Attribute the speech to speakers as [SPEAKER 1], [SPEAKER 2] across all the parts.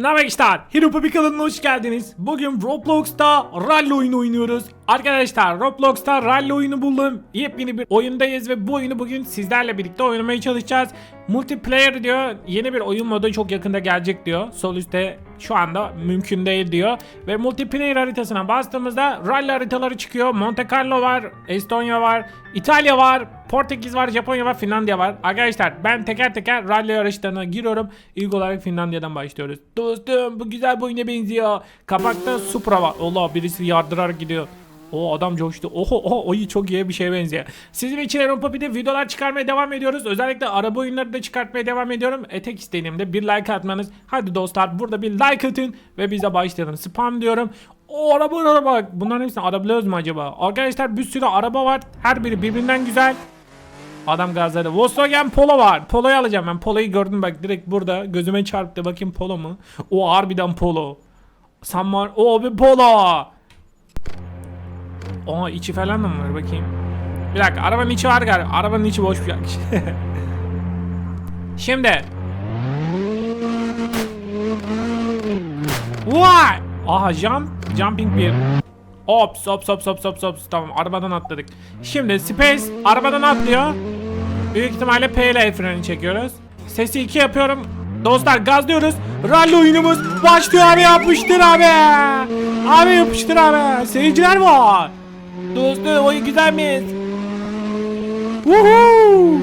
[SPEAKER 1] Namek işte. Hero Puppy kanalına hoş geldiniz. Bugün Roblox'ta rally oyunu oynuyoruz. Arkadaşlar Roblox'ta rally oyunu buldum. Yepyeni bir oyundayız ve bu oyunu bugün sizlerle birlikte oynamaya çalışacağız. Multiplayer diyor yeni bir oyun modu çok yakında gelecek diyor. Sol üstte şu anda mümkün değil diyor. Ve multiplayer haritasına bastığımızda rally haritaları çıkıyor. Monte Carlo var, Estonya var, İtalya var, Portekiz var, Japonya var, Finlandiya var. Arkadaşlar ben teker teker rally yarışlarına giriyorum. İlk olarak Finlandiya'dan başlıyoruz. Dostum bu güzel bir oyuna benziyor. Kapakta Supra var. Allah birisi yardırarak gidiyor. O adam coştu. Oho oho oyu çok iyi bir şeye benziyor. Sizin için Aaron Poppy'de videolar çıkarmaya devam ediyoruz. Özellikle araba oyunları da çıkartmaya devam ediyorum. Etek isteğimde bir like atmanız. Hadi dostlar burada bir like atın ve bize başlayalım. Spam diyorum. O araba araba. Bunların hepsini alabiliyoruz mu acaba? Arkadaşlar bir sürü araba var. Her biri birbirinden güzel. Adam gazladı. Volkswagen Polo var. Polo'yu alacağım ben. Polo'yu gördüm bak direkt burada. Gözüme çarptı. Bakayım Polo mu? O harbiden Polo. Sanmar. O bir Polo. Aa içi falan da mı var bakayım. Bir dakika arabanın içi var galiba. Arabanın içi boş bir Şimdi. Vay! Aha jump, jumping bir. Ops, ops, ops, ops, ops, ops. Tamam, arabadan atladık. Şimdi Space arabadan atlıyor. Büyük ihtimalle P ile freni çekiyoruz. Sesi 2 yapıyorum. Dostlar gazlıyoruz. Rally oyunumuz başlıyor abi yapıştır abi. Abi yapıştır abi. Seyirciler var. Dostum oyun güzelmiş. Woohoo!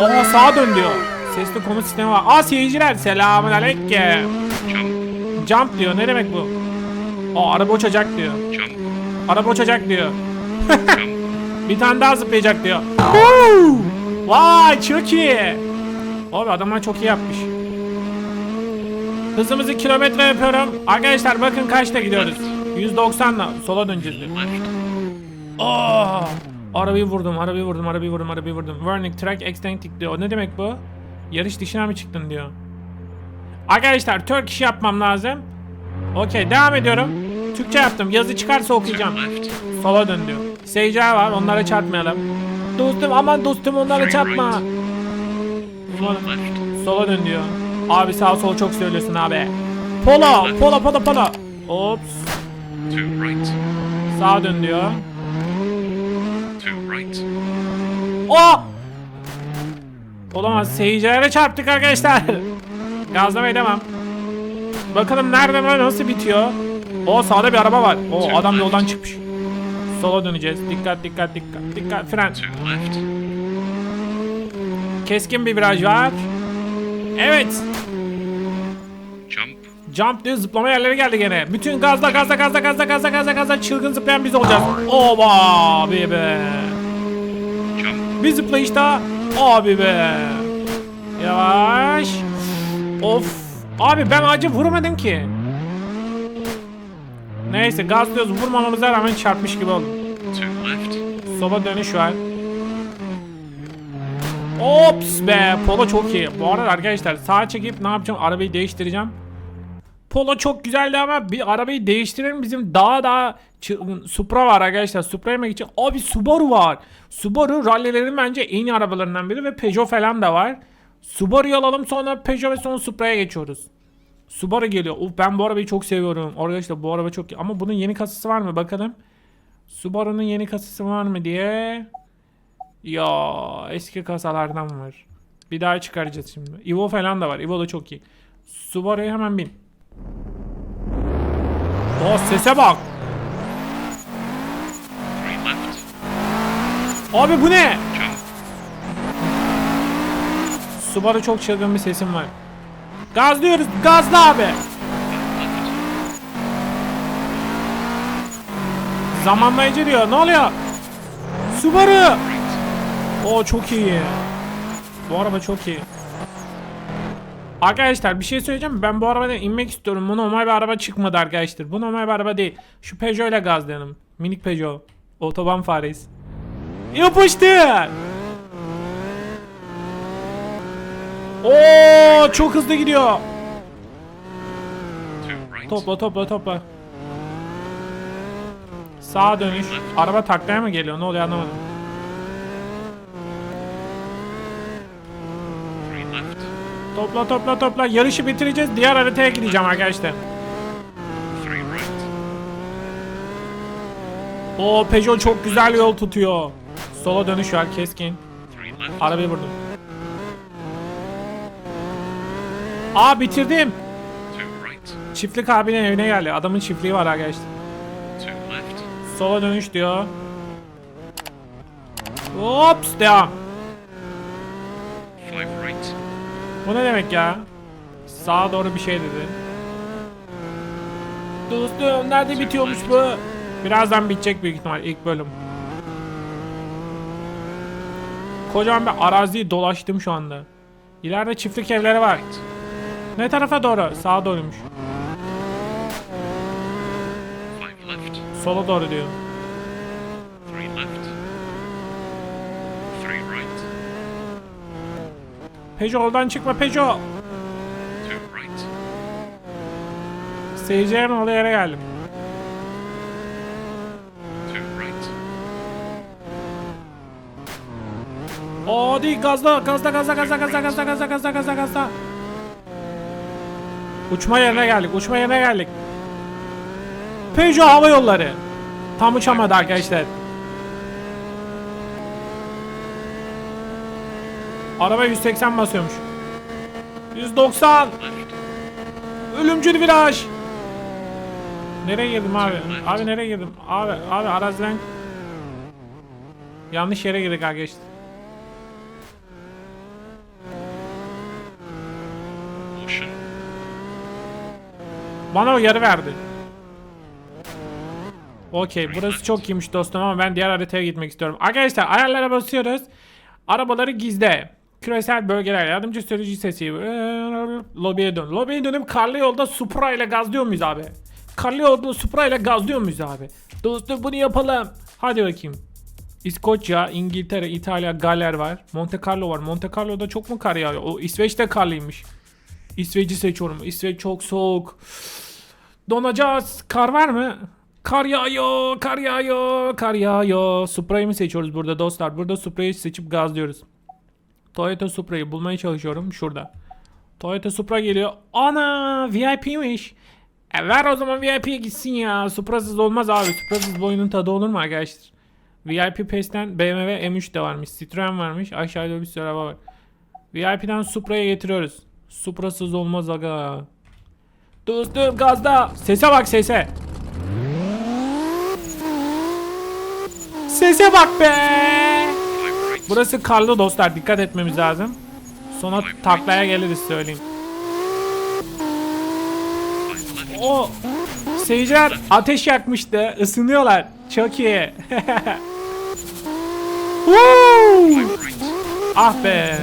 [SPEAKER 1] Aa sağa dön diyor. Sesli komut sistemi var. Aa seyirciler selamun aleyküm.
[SPEAKER 2] Jump.
[SPEAKER 1] Jump diyor ne demek bu? Aa araba uçacak diyor.
[SPEAKER 2] Jump.
[SPEAKER 1] Araba uçacak diyor. Bir tane daha zıplayacak diyor. Woo! Vay çok iyi. Abi adamlar çok iyi yapmış. Hızımızı kilometre yapıyorum. Arkadaşlar bakın kaçta gidiyoruz. 190 190'la sola döneceğiz. diyor. Aa! Arabayı vurdum, arabayı vurdum, arabayı vurdum, arabayı vurdum. Warning track extended diyor. Ne demek bu? Yarış dışına mı çıktın diyor. Arkadaşlar Türk yapmam lazım. Okey devam ediyorum. Türkçe yaptım. Yazı çıkarsa okuyacağım. Sola dön diyor. Seyirciler var onlara çarpmayalım. Dostum aman dostum onlara çarpma. Sola dön diyor. Abi sağ sol çok söylüyorsun abi. Polo, polo, polo, polo. Ops.
[SPEAKER 2] To right.
[SPEAKER 1] Sağa dön diyor.
[SPEAKER 2] To right.
[SPEAKER 1] Oh! Olamaz. Seyircilere çarptık arkadaşlar. Gazlamayı devam. Bakalım nereden böyle nasıl bitiyor. O sağda bir araba var. O adam yoldan çıkmış. Sola döneceğiz. Dikkat dikkat dikkat. Dikkat fren. Keskin bir viraj var. Evet.
[SPEAKER 2] Jump
[SPEAKER 1] diye zıplama yerleri geldi gene. Bütün gazla gazla gazla gazla gazla gazla gazla çılgın zıplayan biz olacağız. Oba abi be. Bir zıplayış daha. Abi be. Yavaş. Of. Abi ben acı vurmadım ki. Neyse gaz gazlıyoruz. Vurmamamıza rağmen çarpmış gibi
[SPEAKER 2] oldu.
[SPEAKER 1] Soba dönüş var. Ops be. Polo çok iyi. Bu arada arkadaşlar sağa çekip ne yapacağım? Arabayı değiştireceğim. Polo çok güzeldi ama bir arabayı değiştirelim. Bizim daha daha Supra var arkadaşlar. Supra'ya mı gidecek? Abi Subaru var. Subaru rallilerin bence en iyi arabalarından biri ve Peugeot falan da var. Subaru'yu alalım sonra Peugeot ve sonra Supra'ya geçiyoruz. Subaru geliyor. Of ben bu arabayı çok seviyorum. Arkadaşlar bu araba çok ama bunun yeni kasası var mı bakalım. Subaru'nun yeni kasası var mı diye. Ya eski kasalardan var. Bir daha çıkaracağız şimdi. Evo falan da var. Evo da çok iyi. Subaru'ya hemen bin. O sese bak. Abi bu ne? Subaru çok çılgın bir sesim var. Gazlıyoruz. Gazla abi. Zamanlayıcı diyor. Ne oluyor? Subaru. O çok iyi. Bu araba çok iyi. Arkadaşlar bir şey söyleyeceğim. Ben bu arabadan inmek istiyorum. Bu normal bir araba çıkmadı arkadaşlar. Bu normal bir araba değil. Şu Peugeot ile gazlayalım. Minik Peugeot. Otoban faresi. Yapıştır. Oo çok hızlı gidiyor. Topla topla topla. Sağa dönüş. Araba taklaya mı geliyor? Ne oluyor anlamadım. Topla topla topla. Yarışı bitireceğiz. Diğer haritaya gideceğim arkadaşlar. O Peugeot çok güzel yol tutuyor. Sola dönüş var keskin. Arabayı vurdum. Aa bitirdim. Çiftlik abinin evine geldi. Adamın çiftliği var arkadaşlar. Sola dönüş diyor. Hops devam.
[SPEAKER 2] Five right.
[SPEAKER 1] Bu ne demek ya? Sağa doğru bir şey dedi. Dostum nerede bitiyormuş bu? Birazdan bitecek büyük ihtimal ilk bölüm. Kocaman bir araziyi dolaştım şu anda. İleride çiftlik evleri var. Ne tarafa doğru? Sağa doğruymuş. Sola doğru diyor. Peugeot oradan çıkma Peugeot. Seyircilerin olduğu yere geldim. O değil gazla gazla gazla gazla gazla gazla gazla gazla gazla gazla. Uçma yerine geldik. Uçma yerine geldik. Peugeot hava yolları. Tam uçamadı arkadaşlar. Araba 180 basıyormuş. 190.
[SPEAKER 2] Left.
[SPEAKER 1] Ölümcül viraj. Nereye girdim abi? Abi nereye girdim? Abi abi araziden yanlış yere girdik arkadaşlar. Bana o yarı verdi. Okey burası çok iyiymiş dostum ama ben diğer haritaya gitmek istiyorum. Arkadaşlar ayarlara basıyoruz. Arabaları gizle. Küresel bölgeler yardımcı sürücü sesi. Lobiye dön. Lobiye dönüp karlı yolda Supra ile gazlıyor muyuz abi? Karlı yolda Supra ile gazlıyor muyuz abi? Dostum bunu yapalım. Hadi bakayım. İskoçya, İngiltere, İtalya, Galler var. Monte Carlo var. Monte Carlo'da çok mu kar yağıyor? O İsveç'te karlıymış. İsveç'i seçiyorum. İsveç çok soğuk. Donacağız. Kar var mı? Kar yağıyor, kar yağıyor, kar yağıyor. Supra'yı mı seçiyoruz burada dostlar? Burada Supra'yı seçip gazlıyoruz. Toyota Supra'yı bulmaya çalışıyorum şurada. Toyota Supra geliyor. Ana VIP'miş. E ver o zaman VIP'ye gitsin ya. Supra'sız olmaz abi. Supra'sız bu oyunun tadı olur mu arkadaşlar? VIP Pass'ten BMW M3 de varmış. Citroen varmış. Aşağıda bir sürü araba var. VIP'den Supra'ya getiriyoruz. Supra'sız olmaz aga. Dostum gazda. Sese bak sese. Sese bak be. Burası karlı dostlar. Dikkat etmemiz lazım. Sonra taklaya geliriz söyleyeyim. O seyirciler ateş yakmıştı. Isınıyorlar. Çok iyi. Ah be.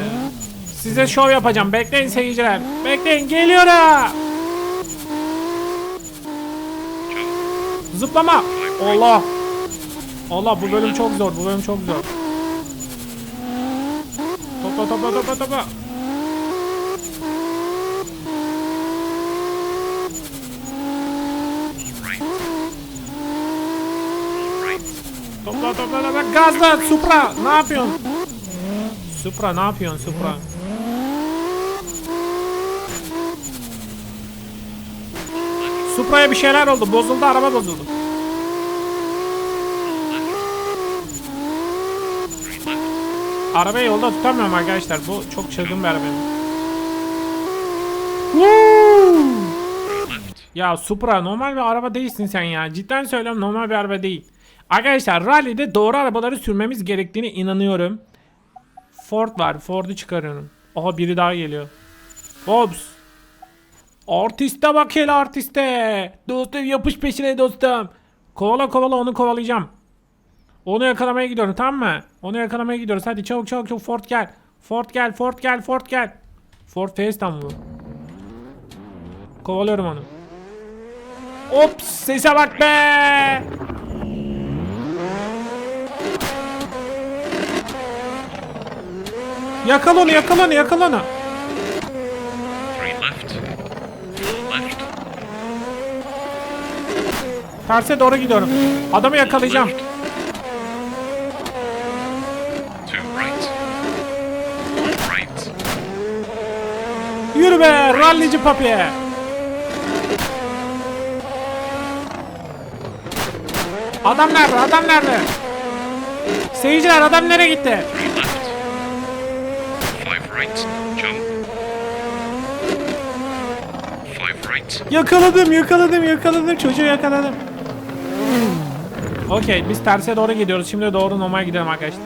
[SPEAKER 1] Size şov yapacağım. Bekleyin seyirciler. Bekleyin geliyorum. Zıplama. Allah. Allah bu bölüm çok zor. Bu bölüm çok zor.
[SPEAKER 2] Right.
[SPEAKER 1] Topla topla topla. Gazla Supra. Ne yapıyorsun? Supra ne yapıyorsun Supra? Supra'ya bir şeyler oldu. Bozuldu araba bozuldu. Arabayı yolda tutamıyorum arkadaşlar. Bu çok çılgın bir araba. Ya Supra normal bir araba değilsin sen ya. Cidden söylüyorum normal bir araba değil. Arkadaşlar rally'de doğru arabaları sürmemiz gerektiğine inanıyorum. Ford var. Ford'u çıkarıyorum. Aha biri daha geliyor. Ops. Artiste bak hele artiste. Dostum yapış peşine dostum. Kovala kovala onu kovalayacağım. Onu yakalamaya gidiyorum tamam mı? Onu yakalamaya gidiyoruz. Hadi çabuk çabuk çabuk Ford gel. Ford gel Ford gel Ford gel. Ford Fiesta mı bu? Kovalıyorum onu. Ops sese bak be. Yakal onu yakal onu yakal onu. Terse doğru gidiyorum. Adamı yakalayacağım.
[SPEAKER 2] Left. Two right. One right.
[SPEAKER 1] Yürü be rallici papi. Adam nerede? Adam nerede? Seyirciler adam nereye gitti? Yakaladım, yakaladım, yakaladım. Çocuğu yakaladım. Okey, biz terse doğru gidiyoruz. Şimdi doğru normal gidelim arkadaşlar.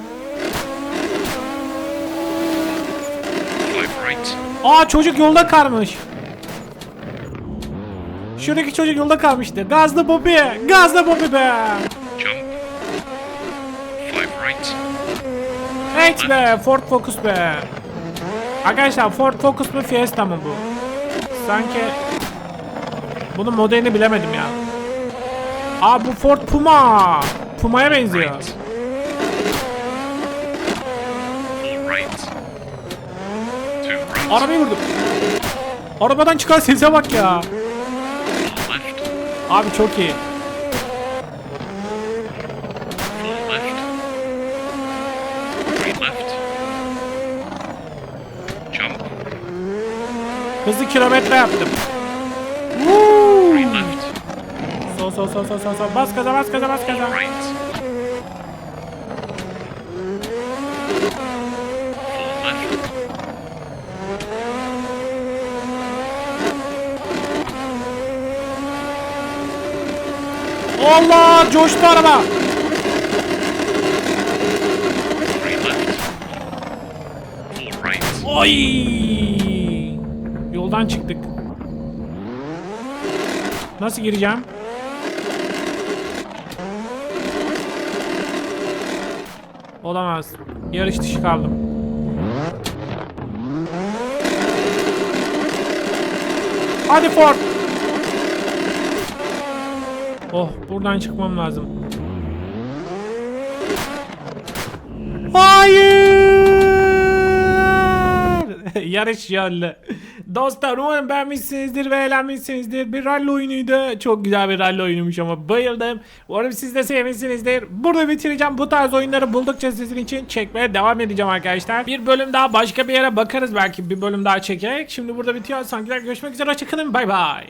[SPEAKER 2] Five right.
[SPEAKER 1] Aa çocuk yolda kalmış. Şuradaki çocuk yolda kalmıştı. Gazlı Bobby, gazlı Bobby be.
[SPEAKER 2] Jump.
[SPEAKER 1] Evet be, Ford Focus be. Arkadaşlar Ford Focus mu Fiesta mı bu? Sanki bunun modelini bilemedim ya. Aa bu Ford Puma. Puma'ya benziyor.
[SPEAKER 2] Right. Four right. Two right.
[SPEAKER 1] Arabayı vurdum. Arabadan çıkan sese bak ya. Abi çok iyi. Hızlı kilometre yaptım. Woo! Sol sol sol sol sol sol. Bas gaza bas gaza bas gaza.
[SPEAKER 2] Right.
[SPEAKER 1] Allah coştu araba. Oy! Yoldan çıktık. Nasıl gireceğim? Olamaz. Yarış dışı kaldım. Hadi Ford. Oh, buradan çıkmam lazım. Hayır! Yarış yollu. Dostlar umarım beğenmişsinizdir ve eğlenmişsinizdir. Bir rally oyunuydu. Çok güzel bir rally oyunuymuş ama bayıldım. Umarım siz de sevmişsinizdir. Burada bitireceğim. Bu tarz oyunları buldukça sizin için çekmeye devam edeceğim arkadaşlar. Bir bölüm daha başka bir yere bakarız belki bir bölüm daha çekerek. Şimdi burada bitiyor. Sankiler görüşmek üzere. Hoşçakalın. Bay bay.